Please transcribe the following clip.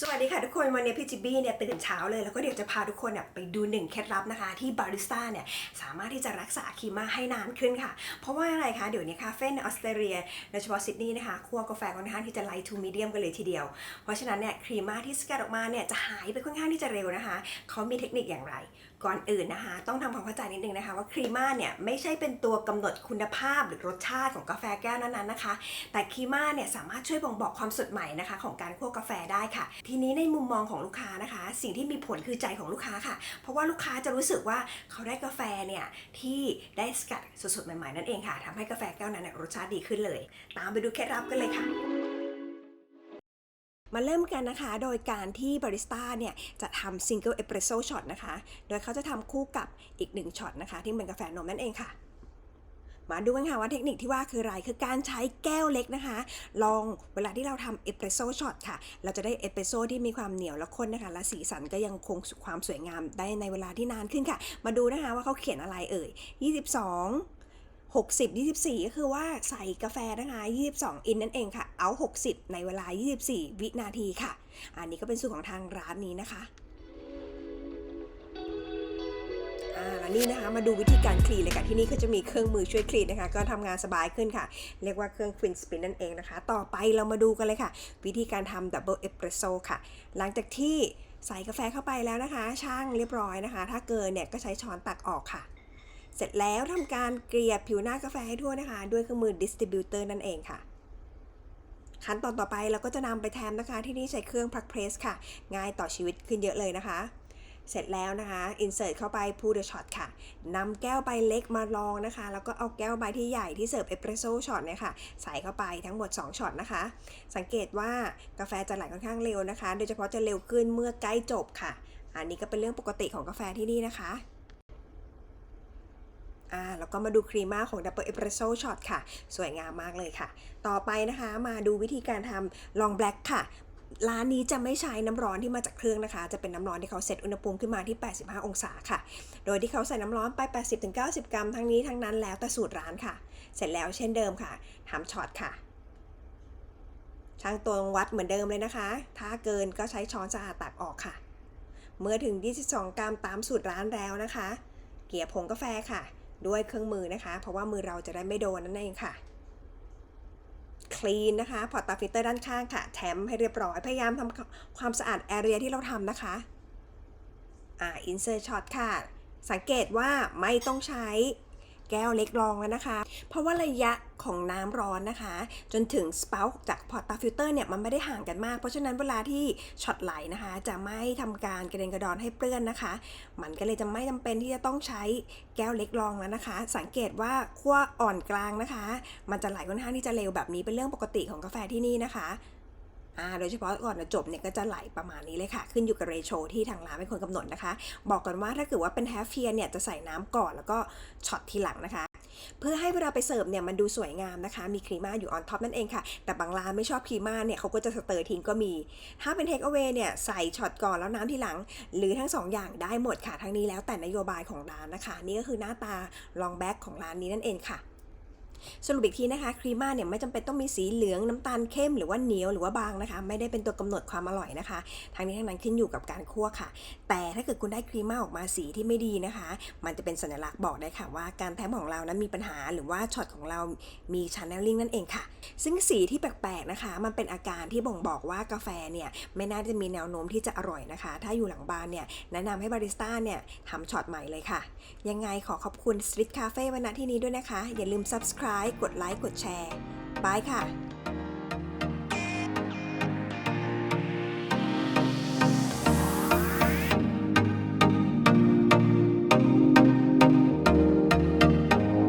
สวัสดีค่ะทุกคนวันนี้พี่จิบี้เนี่ยตื่นเช้าเลยแล้วก็เดี๋ยวจะพาทุกคนเนี่ยไปดูหนึ่งเคล็ดลับนะคะ ที่บาริสต้าเนี่ยสามารถที่จะรักษาคีมาให้นานขึ้นค่ะ เพราะว่าอะไรคะเดี๋ยวนี้คาเฟ่ในออสเตรเลียโดยเฉพาะซิดนีย์นะคะคั่วกาแฟค่อนข้างที่จะไลท์ทูมีเดียมกันเลยทีเดียว เพราะฉะนั้นเนี่ยครีมาที่สกัดออกมาเนี่ยจะหายไปค่อนข้างที่จะเร็วนะคะเขามีเทคนิคอย่างไร ก่อนอื่นนะคะ ต้องทำความเข้าใจนิดนึงนะคะว่าครีม่าเนี่ยไม่ใช่เป็นตัวกำหนดคุณภาพหรือรสชาติของกาแฟแก้วนั้นๆนะคะ แต่ครีม่าเนี่ยสามารถช่วยบ่งบอกความสดใหม่นะคะ ของการคั่วกาแฟได้ค่ะ ทีนี้ในมุมมองของลูกค้านะคะ สิ่งที่มีผลคือใจของลูกค้าค่ะ เพราะว่าลูกค้าจะรู้สึกว่าเขาได้กาแฟเนี่ยที่ได้สกัดสดๆใหม่ๆนั่นเองค่ะทำให้กาแฟแก้วนั้นเนี่ยรสชาติดีขึ้นเลย ตามไปดูเคล็ดลับกันเลยค่ะ มาเริ่มกันนะคะ โดยการที่บาริสต้าเนี่ยจะทำซิงเกิลเอสเปรสโซ่ช็อตนะคะ โดยเขาจะทำคู่กับอีกหนึ่งช็อตนะคะ ที่เป็นกาแฟนมนั่นเองค่ะ มาดูกันค่ะว่าเทคนิคที่ว่าคืออะไร คือการใช้แก้วเล็กนะคะ ลองเวลาที่เราทำเอสเปรสโซ่ช็อตค่ะ เราจะได้เอสเปรสโซ่ที่มีความเหนียวและข้นนะคะ และสีสันก็ยังคงความสวยงามได้ในเวลาที่นานขึ้นค่ะ มาดูนะคะว่าเขาเขียนอะไรเอ่ย 22 60 24 ก็คือว่าใส่กาแฟนะคะ 22 อินนั่นเองค่ะ เอา 60 ในเวลา 24 วินาทีค่ะ อันนี้ก็เป็นสูตรของทางร้านนี้นะคะอ่าแล้วนี่นะคะมาดูวิธีการคลีนเลยค่ะที่นี่ก็จะมีเครื่องมือช่วยคลีนนะคะ ก็ทำงานสบายขึ้นค่ะ เรียกว่าเครื่องควินสปินนั่นเองนะคะ ต่อไปเรามาดูกันเลยค่ะ วิธีการทำดับเบิลเอสเปรสโซ่ค่ะ หลังจากที่ใส่กาแฟเข้าไปแล้วนะคะ ช่างเรียบร้อยนะคะ ถ้าเกินเนี่ยก็ใช้ช้อนตักออกค่ะ เสร็จแล้วทำการเกลี่ยผิวหน้ากาแฟให้ทั่วนะคะ ด้วยเครื่องมือดิสติบิวเตอร์นั่นเองค่ะ ขั้นตอนต่อไปเราก็จะนำไปแทมนะคะ ที่นี่ใช้เครื่องพักเพรสค่ะ ง่ายต่อชีวิตขึ้นเยอะเลยนะคะ เสร็จแล้วนะคะอินเสิร์ตเข้าไปพูดช็อตค่ะนำแก้วใบเล็กมาลองนะคะ แล้วก็เอาแก้วใบที่ใหญ่ที่เสิร์ฟเอสเปรสโซ่ช็อตเนี่ยค่ะ ใส่เข้าไปทั้งหมด 2ช็อตนะคะ สังเกตว่ากาแฟจะไหลค่อนข้างเร็วนะคะ โดยเฉพาะจะเร็วขึ้นเมื่อใกล้จบค่ะ อันนี้ก็เป็นเรื่องปกติของกาแฟที่นี่นะคะ อ่าแล้วก็มาดูครีม่าของ Double Espresso Shot ค่ะ สวยงามมากเลยค่ะ ต่อไปนะคะมาดูวิธีการทำลองแบล็กค่ะร้านนี้จะไม่ใช้น้ำร้อนที่มาจากเครื่องนะคะ จะเป็นน้ำร้อนที่เขาเซตอุณหภูมิขึ้นมาที่ 85 องศาค่ะ โดยที่เขาใส่น้ำร้อนไป 80-90 กรัม ทั้งนี้ทั้งนั้นแล้วแต่สูตรร้านค่ะ เสร็จแล้วเช่นเดิมค่ะทำช็อตค่ะช่างตวงวัดเหมือนเดิมเลยนะคะ ถ้าเกินก็ใช้ช้อนสะอาดตักออกค่ะ เมื่อถึง 22 กรัมตามสูตรร้านแล้วนะคะ เกลี่ยผงกาแฟค่ะ ด้วยเครื่องมือนะคะ เพราะว่ามือเราจะได้ไม่โดนนั่นเองค่ะคลีนนะคะ พอร์ตตาฟิลเตอร์ด้านข้างค่ะ แถมให้เรียบร้อย พยายามทำความสะอาดแอเรียที่เราทำนะคะ อ่า อินเสิร์ตช็อตค่ะ สังเกตว่าไม่ต้องใช้ แก้วเล็กรองแล้วนะคะ เพราะว่าระยะของน้ำร้อนนะคะ จนถึงสปาจากพอร์ตตาฟิลเตอร์เนี่ยมันไม่ได้ห่างกันมาก เพราะฉะนั้นเวลาที่ช็อตไหลนะคะ จะไม่ทำการกระเด็นกระดอนให้เปื้อนนะคะ มันก็เลยจะไม่จำเป็นที่จะต้องใช้แก้วเล็กรองแล้วนะคะ สังเกตว่าขั้วอ่อนกลางนะคะ มันจะไหลค่อนข้างที่จะเร็วแบบนี้เป็นเรื่องปกติของกาแฟที่นี่นะคะ โดยเฉพาะก่อนจะจบเนี่ยก็จะไหลประมาณนี้เลยค่ะ ขึ้นอยู่กับเรโชที่ทางร้านเป็นคนกำหนดนะคะ บอกก่อนว่าถ้าเกิดว่าเป็นแฮฟเฟียเนี่ยจะใส่น้ำก่อนแล้วก็ช็อตทีหลังนะคะเพื่อให้เวลาไปเสิร์ฟเนี่ยมันดูสวยงามนะคะ มีครีม่าอยู่ออนท็อปนั่นเองค่ะ แต่บางร้านไม่ชอบครีม่าเนี่ยเขาก็จะสเตอร์ทิ้งก็มี ถ้าเป็นเทคเอา a y เนี่ยใส่ช็อตก่อนแล้วน้ำทีหลัง หรือทั้งสองอย่างได้หมดค่ะ ทั้งนี้แล้วแต่นโยบายของร้านนะคะ นี่ก็คือหน้าตาลองแบ็กของร้านนี้นั่นเองค่ะ สรุปอีกทีนะคะครีม่าเนี่ยไม่จำเป็นต้องมีสีเหลืองน้ำตาลเข้มหรือว่าเหนียวหรือว่าบางนะคะ ไม่ได้เป็นตัวกำหนดความอร่อยนะคะทางนี้ทั้งนั้นขึ้นอยู่กับการคั่วค่ะ แต่ถ้าเกิดคุณได้ครีม่าออกมาสีที่ไม่ดีนะคะ มันจะเป็นสัญลักษณ์บอกได้ค่ะว่าการแทมของเรานั้นมีปัญหาหรือว่าช็อตของเรามีช n นลลิงนั่นเองค่ะ ซึ่งสีที่แปลกๆนะคะ มันเป็นอาการที่บ่งบอกว่ากาแฟเนี่ยไม่น่าจะมีแนวโน้มที่จะอร่อยนะคะ ถ้าอยู่หลังบาร์เนี่ยแนะนำให้บาริสต้าเนี่ยทำช็อตใหม่เลยค่ะ ยังไงขอขอบคุณ Street Cafe วันณที่นี้ด้วยนะคะ อย่าลืม subscribe าย กดไลค์ กดแชร์บายค่ะ